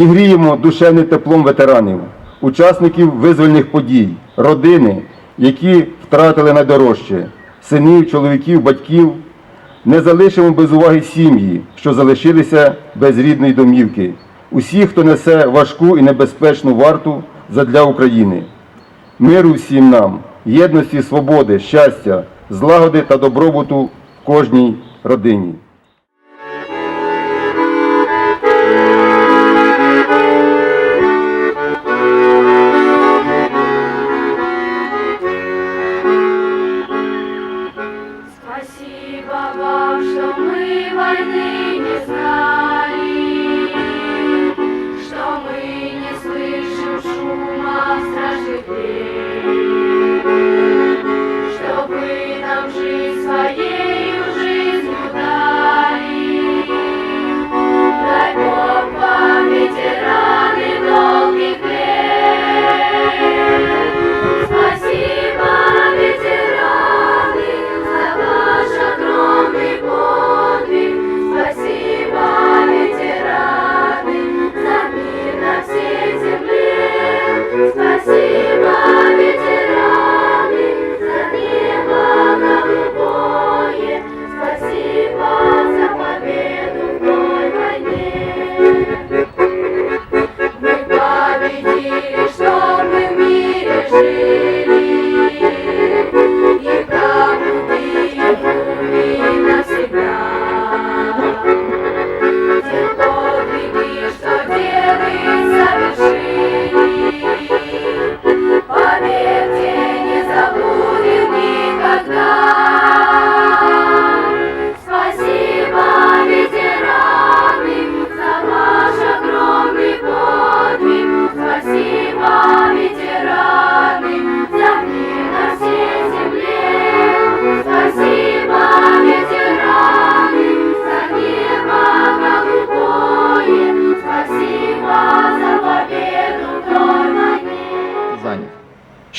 Зігріємо душевним теплом ветеранів, учасників визвольних подій, родини, які втратили найдорожче, синів, чоловіків, батьків. Не залишимо без уваги сім'ї, що залишилися без рідної домівки, усіх, хто несе важку і небезпечну варту задля України. Миру всім нам, єдності, свободи, щастя, злагоди та добробуту в кожній родині.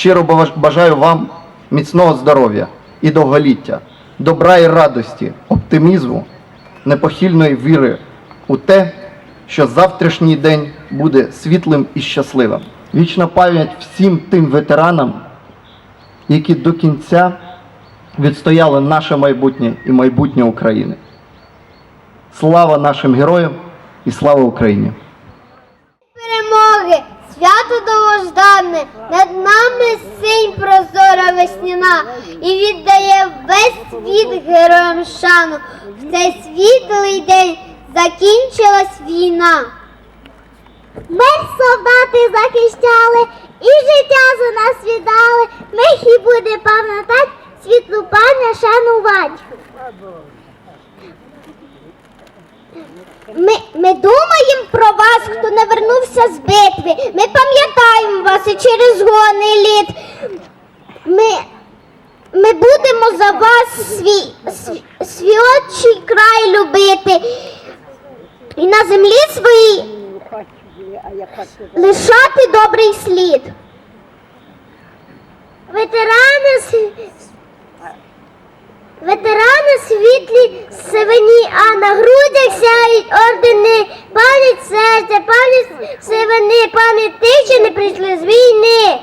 Щиро бажаю вам міцного здоров'я і довголіття, добра і радості, оптимізму, непохильної віри у те, що завтрашній день буде світлим і щасливим. Вічна пам'ять всім тим ветеранам, які до кінця відстояли наше майбутнє і майбутнє України. Слава нашим героям і слава Україні! Свято довождане, над нами синь прозора весняна, і віддає весь світ героям шану. В цей світлий день закінчилась війна. Ми солдати захищали і життя за нас віддали. Ми їх буде пам'ятать, світлу пам'ять шанувати. Ми, ми думаємо про вас, хто не вернувся з битви. Ми пам'ятаємо вас і через гони літ. Ми, ми будемо за вас свій, свій, свій отчий край любити. І на землі своїй лишати добрий слід. Ветерани Ветерани світлі сивині, а на грудях сяють ордени, пам'ять серця, пам'ять сивини, пам'ять тих, що не прийшли з війни.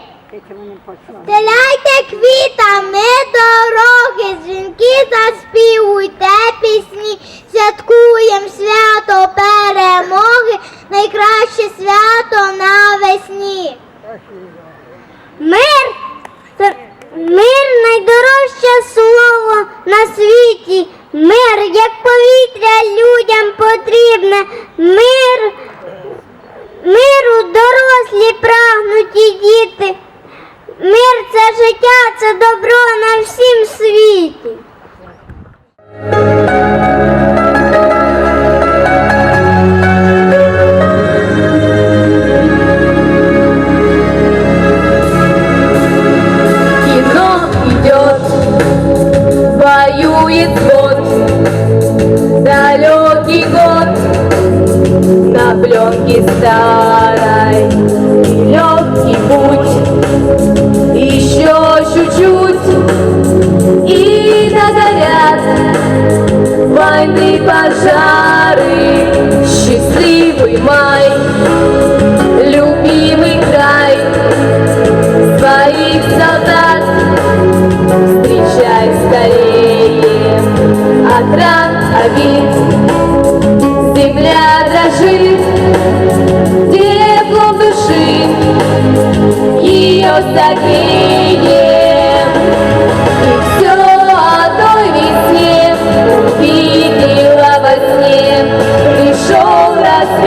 Стеляйте квітами дороги, дзвінки заспівуйте пісні, святкуєм свято перемоги, найкраще свято навесні. Мир, мир найдорожче слово на світі. Мир, як повітря людям потрібне. Мир, миру дорослі прагнуть і діти. Мир це життя, це добро на всім світі. мой май, любимый край своих солдат. Встречай скорее от ран обид, земля дрожит, теплом души ее согреет.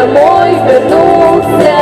домой вернулся.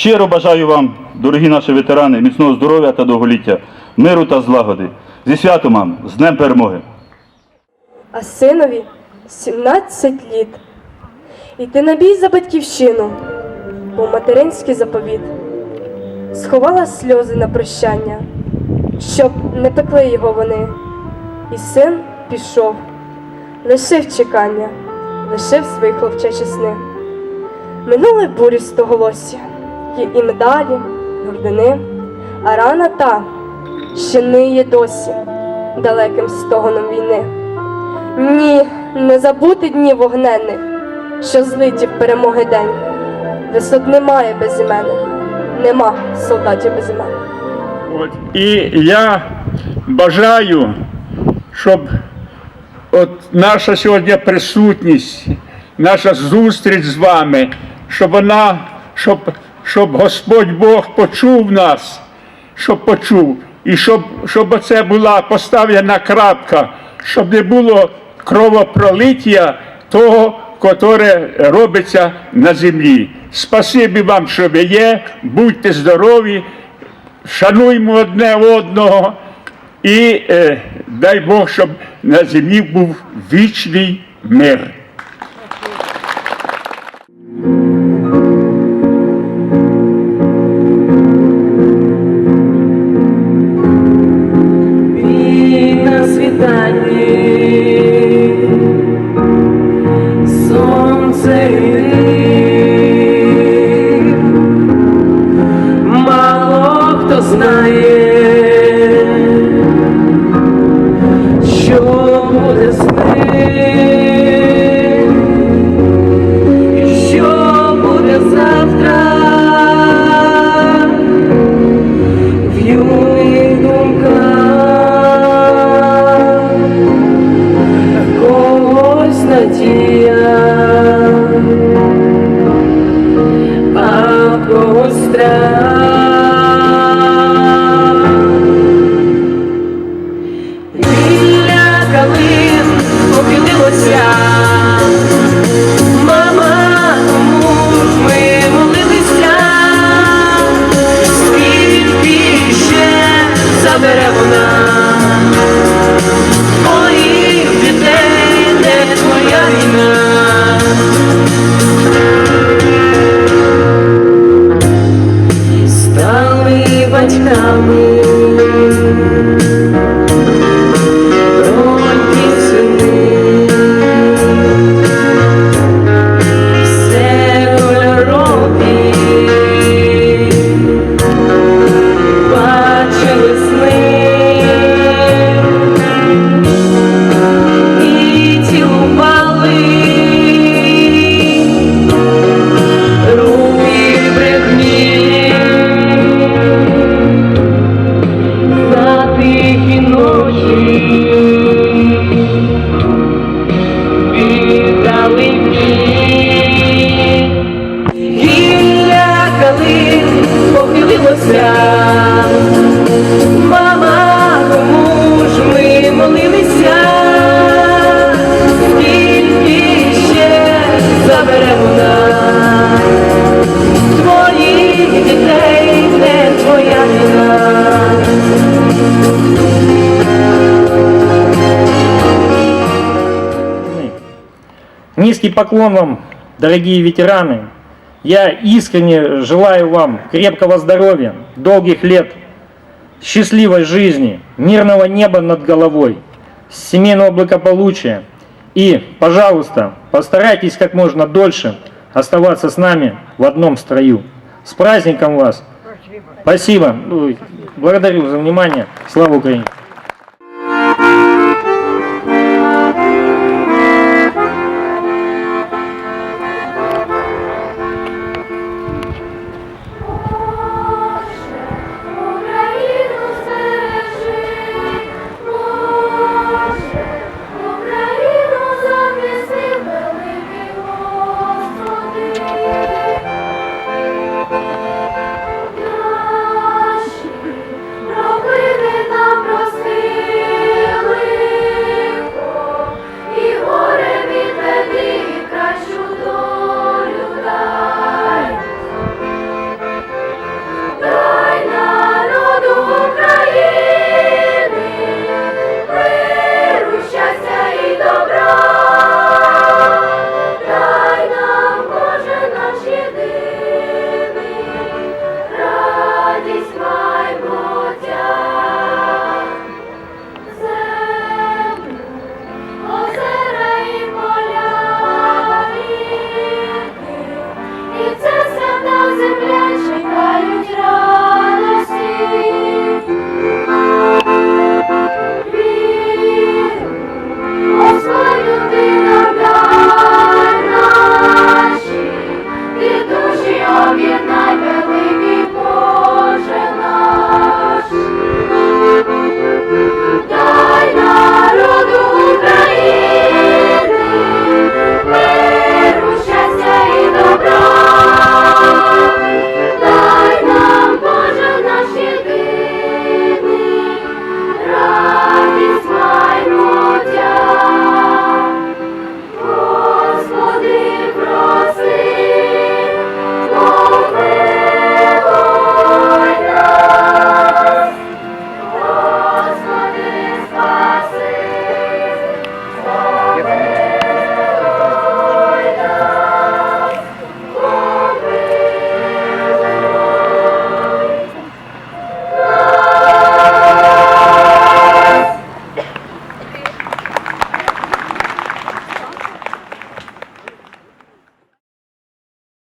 Щиро бажаю вам, дорогі наші ветерани, міцного здоров'я та довголіття, миру та злагоди. Зі святом вам, з Днем Перемоги! а синові 17 літ. Іти на бій за батьківщину, був материнський заповіт. Сховала сльози на прощання, щоб не пекли його вони. І син пішов, лишив чекання, лишив свої хлопчачі сни. Минули бурі стоголосся, є і медалі, і ордени, а рана та ще ниє досі далеким стогоном війни. Ні, не забути дні вогненних, що злиті в перемоги день. Висот немає без іменних, нема солдатів без імен. От. І я бажаю, щоб от наша сьогодні присутність, наша зустріч з вами, щоб вона, щоб, щоб Господь Бог почув нас, щоб почув, і щоб, щоб це була поставлена крапка, щоб не було кровопролиття того, котре робиться на землі. Спасибі вам, що ви є, будьте здорові, шануймо одне одного і е, дай Бог, щоб на землі був вічний мир. Amen. похилилося, похилилося. Мама, кому ж ми молилися, скільки ще заберемо нас твоїх дітей не твоя віна. Низкий поклон вам, дорогие ветераны, Я искренне желаю вам крепкого здоровья, долгих лет, счастливой жизни, мирного неба над головой, семейного благополучия. И, пожалуйста, постарайтесь как можно дольше оставаться с нами в одном строю. С праздником вас! Спасибо. Ну, Благодарю за внимание. Слава Украине!